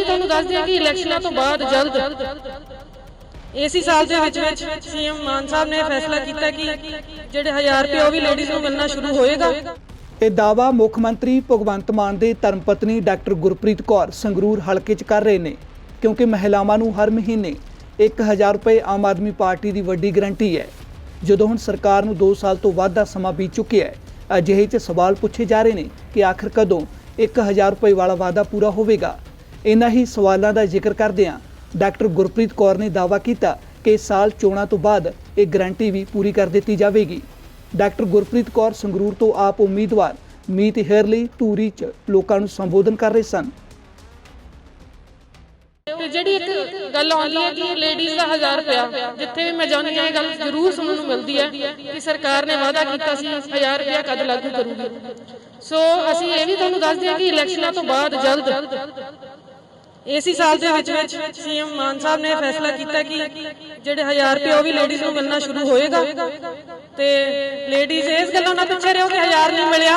ਵੀ ਤੁਹਾਨੂੰ ਦੱਸ ਦਿਆਂ ਕਿ ਇਲੈਕਸ਼ਨਾਂ ਤੋਂ ਬਾਅਦ ਜਲਦ ਇਸੇ ਸਾਲ ਦੇ ਵਿੱਚ ਵਿੱਚ ਸੀਐਮ ਮਾਨ ਸਾਹਿਬ ਨੇ ਫੈਸਲਾ ਕੀਤਾ ਕਿ ਜਿਹੜੇ 1000 ਰੁਪਏ ਉਹ ਵੀ ਲੇਡੀਜ਼ ਨੂੰ ਮਿਲਣਾ ਸ਼ੁਰੂ ਹੋਏਗਾ। ਇਹ ਦਾਵਾ ਮੁੱਖ ਮੰਤਰੀ ਭਗਵੰਤ ਮਾਨ ਦੇ ਧਰਮਪਤਨੀ ਡਾਕਟਰ ਗੁਰਪ੍ਰੀਤ ਕੌਰ ਸੰਗਰੂਰ ਹਲਕੇ 'ਚ ਕਰ ਰਹੇ ਨੇ ਕਿਉਂਕਿ ਮਹਿਲਾਵਾਂ ਨੂੰ ਹਰ ਮਹੀਨੇ 1000 ਰੁਪਏ ਆਮ ਆਦਮੀ ਪਾਰਟੀ ਦੀ ਵੱਡੀ ਗਰੰਟੀ ਹੈ। ਜਦੋਂ ਹੁਣ ਸਰਕਾਰ ਨੂੰ 2 ਸਾਲ ਤੋਂ ਵੱਧ ਦਾ ਸਮਾਂ ਬੀਤ ਚੁੱਕਿਆ ਹੈ ਅਜਿਹੇ 'ਚ ਸਵਾਲ ਪੁੱਛੇ ਜਾ ਰਹੇ ਨੇ ਕਿ ਆਖਰ ਕਦੋਂ 1000 ਰੁਪਏ ਵਾਲਾ ਵਾਅਦਾ ਪੂਰਾ ਹੋਵੇਗਾ। ਇਨ੍ਹਾਂ ਹੀ ਸਵਾਲਾਂ ਦਾ ਜ਼ਿਕਰ ਕਰਦਿਆਂ ਡਾਕਟਰ ਗੁਰਪ੍ਰੀਤ ਕੌਰ ਨੇ ਦਾਅਵਾ ਕੀਤਾ ਕਿ ਇਸ ਸਾਲ ਚੋਣਾਂ ਤੋਂ ਬਾਅਦ ਇਹ ਗਰੰਟੀ ਵੀ ਪੂਰੀ ਕਰ ਦਿੱਤੀ ਜਾਵੇਗੀ। ਡਾਕਟਰ ਗੁਰਪ੍ਰੀਤ ਕੌਰ ਸੰਗਰੂਰ ਤੋਂ ਆਪ ਉਮੀਦਵਾਰ ਮੀਤ ਹੇਰਲੀ ਧੂਰੀ 'ਚ ਲੋਕਾਂ ਨੂੰ ਸੰਬੋਧਨ ਕਰ ਰਹੇ ਸਨ। ਤੇ ਜਿਹੜੀ ਇੱਕ ਗੱਲ ਆਉਂਦੀ ਹੈ ਕਿ ਲੇਡੀਜ਼ ਦਾ 1000 ਰੁਪਇਆ, ਜਿੱਥੇ ਵੀ ਮੈਂ ਜਾਂਦੀ ਹਾਂ, ਇਹ ਗੱਲ ਜ਼ਰੂਰ ਸੁਣਨ ਨੂੰ ਮਿਲਦੀ ਹੈ ਕਿ ਸਰਕਾਰ ਨੇ ਵਾਅਦਾ ਕੀਤਾ ਸੀ 1000 ਰੁਪਇਆ ਕਦ ਲਾਗੂ ਕਰੂਗੀ। ਸੋ ਅਸੀਂ ਇਹ ਵੀ ਤੁਹਾਨੂੰ ਦੱਸ ਦਿਆਂ ਕਿ ਇਲੈਕਸ਼ਨਾਂ ਤੋਂ ਬਾਅਦ ਜਲਦ ਇਸੇ ਸਾਲ ਦੇ ਵਿੱਚ ਵਿੱਚ ਸੀਐਮ ਮਾਨ ਸਾਹਿਬ ਨੇ ਫੈਸਲਾ ਕੀਤਾ ਕਿ ਜਿਹੜੇ 1000 ਰੁਪਏ ਉਹ ਵੀ ਲੇਡੀਜ਼ ਨੂੰ ਮਿਲਣਾ ਸ਼ੁਰੂ ਹੋਏਗਾ। ਤੇ ਲੇਡੀਜ਼ ਇਸ ਗੱਲੋਂ ਨਾ ਪਿੱਛੇ ਰਹੋ ਕਿ 1000 ਨਹੀਂ ਮਿਲਿਆ।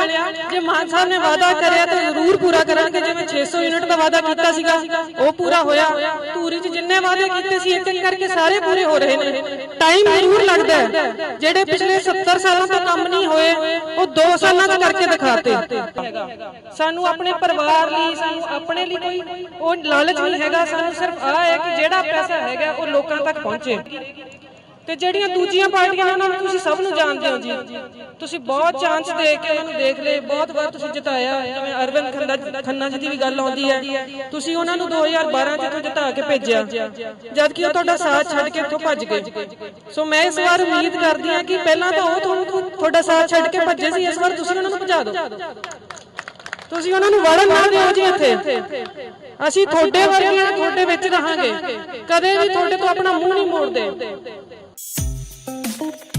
ਜੇ ਮਾਨ ਸਾਹਿਬ ਨੇ ਵਾਅਦਾ ਕਰਿਆ ਤਾਂ ਜ਼ਰੂਰ ਪੂਰਾ ਕਰਨਗੇ। ਜਿਵੇਂ 600 ਯੂਨਿਟ ਦਾ ਵਾਅਦਾ ਕੀਤਾ ਸੀਗਾ, ਉਹ ਪੂਰਾ ਹੋਇਆ। ਧੂਰੀ 'ਚ ਜਿੰਨੇ ਵਾਅਦੇ ਕੀਤੇ ਸੀ ਇੱਕ ਇੱਕ ਕਰਕੇ ਸਾਰੇ ਪੂਰੇ ਹੋ ਰਹੇ ਨੇ। ਟਾਈਮ ਜ਼ਰੂਰ ਲੱਗਦਾ ਹੈ। ਜਿਹੜੇ ਪਿਛਲੇ 70 ਸਾਲਾਂ ਤੋਂ ਕੰਮ ਨਹੀਂ ਹੋਏ, ਉਹ 2 ਸਾਲਾਂ 'ਚ ਕਰਕੇ ਦਿਖਾਤੇ। ਸਾਨੂੰ ਆਪਣੇ ਪਰਿਵਾਰ ਲਈ, ਸਾਨੂੰ ਆਪਣੇ ਲਈ ਕੋਈ ਉਹ ਲਾਲਚ ਨਹੀਂ ਹੈਗਾ। ਸਾਨੂੰ ਸਿਰਫ ਆ ਹੈ ਕਿ ਜਿਹੜਾ ਪੈਸਾ ਹੈਗਾ, ਉਹ ਲੋਕਾਂ ਤੱਕ ਪਹੁੰਚੇ। ਤੇ ਜਿਹੜੀਆਂ ਦੂਜੀਆਂ ਪਾਰਟੀਆਂ ਨੇ ਉਹਨਾਂ ਨੂੰ ਤੁਸੀਂ ਸਭ ਨੂੰ ਜਾਣਦੇ ਹੋ ਜੀ। ਤੁਸੀਂ ਬਹੁਤ ਚਾਂਸ ਦੇ ਕੇ ਉਹਨਾਂ ਨੂੰ ਦੇਖ ਲਏ, ਬਹੁਤ ਵਾਰ ਤੁਸੀਂ ਜਿਤਾਇਆ। ਜਿਵੇਂ ਅਰਵਿੰਦ ਖੰਨਾ ਖੰਨਾ ਜੀ ਦੀ ਵੀ ਗੱਲ ਆਉਂਦੀ ਹੈ। ਤੁਸੀਂ ਉਹਨਾਂ ਨੂੰ 2012 ਚ ਇੱਥੋਂ ਜਿਤਾ ਕੇ ਭੇਜਿਆ। ਜਦ ਕਿ ਉਹ ਤੁਹਾਡਾ ਸਾਥ ਛੱਡ ਕੇ ਇੱਥੋਂ ਭੱਜ ਗਏ। ਸੋ ਮੈਂ ਇਸ ਵਾਰ ਉਮੀਦ ਕਰਦੀ ਹਾਂ ਕਿ ਪਹਿਲਾਂ ਤਾਂ ਉਹ ਤੁਹਾਨੂੰ ਤੁਹਾਡਾ ਸਾਥ ਛੱਡ ਕੇ ਭੱਜੇ ਸੀ, ਇਸ ਵਾਰ ਤੁਸੀਂ ਉਹਨਾਂ ਨੂੰ ਭਜਾ ਦਿਓ। ਤੁਸੀਂ ਉਹਨਾਂ ਨੂੰ ਵੜਨ ਨਾ ਦਿਓ ਜੀ ਇੱਥੇ। ਅਸੀਂ ਤੁਹਾਡੇ ਵਰਗੀਆਂ ਤੁਹਾਡੇ ਵਿੱਚ ਰਹਾਂਗੇ। ਕਦੇ ਵੀ ਤੁਹਾਡੇ ਤੋਂ ਆਪਣਾ ਮੂੰਹ ਨਹੀਂ ਮੋੜਦੇ। Thank you.